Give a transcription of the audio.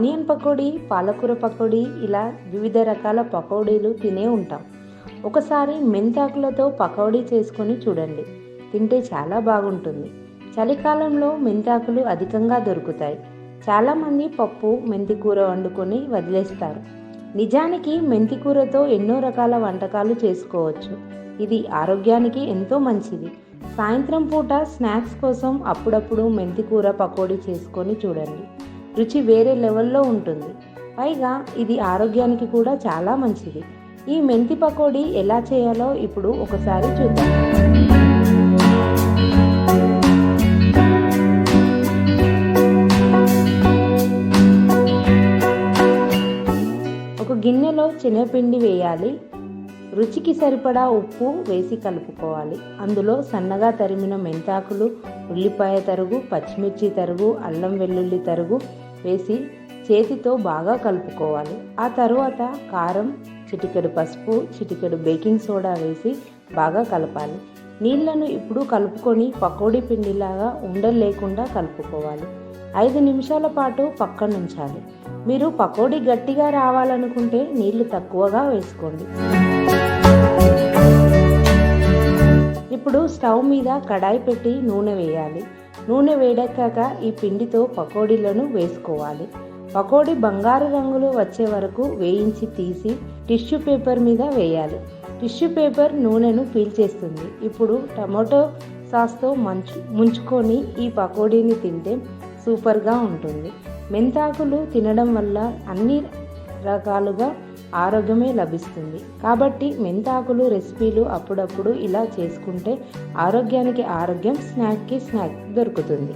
Onion pakodi పాలకూర పకోడీ ఇలా వివిధ రకాల పకోడీలు తినే ఉంటాం. ఒకసారి మెంతాకులతో పకోడీ చేసుకొని చూడండి. తింటే చాలా బాగుంటుంది. చలికాలంలో మెంతాకులు అధికంగా దొరుకుతాయి. చాలామంది పప్పు మెంతికూర వండుకొని వదిలేస్తారు. నిజానికి మెంతికూరతో ఎన్నో రకాల వంటకాలు చేసుకోవచ్చు. ఇది ఆరోగ్యానికి ఎంతో మంచిది. సాయంత్రం పూట స్నాక్స్ కోసం అప్పుడప్పుడు మెంతికూర పకోడీ చేసుకొని చూడండి. రుచి వేరే లెవెల్లో ఉంటుంది. పైగా ఇది ఆరోగ్యానికి కూడా చాలా మంచిది. ఈ మెంతి పకోడీ ఎలా చేయాలో ఇప్పుడు ఒకసారి చూద్దాం. ఒక గిన్నెలో శనగపిండి వేయాలి. రుచికి సరిపడా ఉప్పు వేసి కలుపుకోవాలి. అందులో సన్నగా తరిమిన మెంతాకులు ఉల్లిపాయ తరుగు పచ్చిమిర్చి తరుగు అల్లం వెల్లుల్లి తరుగు వేసి చేతితో బాగా కలుపుకోవాలి. ఆ తరువాత కారం చిటికెడు పసుపు చిటికెడు బేకింగ్ సోడా వేసి బాగా కలపాలి. నీళ్ళను ఇప్పుడు కలుపుకొని పకోడీ పిండిలాగా ఉండలు లేకుండా కలుపుకోవాలి. ఐదు నిమిషాల పాటు పక్కనుంచాలి. మీరు పకోడీ గట్టిగా రావాలనుకుంటే నీళ్ళు తక్కువగా వేసుకోండి. ఇప్పుడు స్టవ్ మీద కడాయి పెట్టి నూనె వేయాలి. నూనె వేడెక్కాక ఈ పిండితో పకోడీలను వేసుకోవాలి. పకోడీ బంగారు రంగులో వచ్చే వరకు వేయించి తీసి టిష్యూ పేపర్ మీద వేయాలి. టిష్యూ పేపర్ నూనెను పీల్చేస్తుంది. ఇప్పుడు టమాటో సాస్తో మంచు ముంచుకొని ఈ పకోడీని తింటే సూపర్గా ఉంటుంది. మెంతాకులు తినడం వల్ల అన్ని రకాలుగా ఆరోగ్యమే లభిస్తుంది. కాబట్టి మెంతాకులు రెసిపీలు అప్పుడప్పుడు ఇలా చేసుకుంటే ఆరోగ్యానికి ఆరోగ్యం స్నాక్కి స్నాక్ దొరుకుతుంది.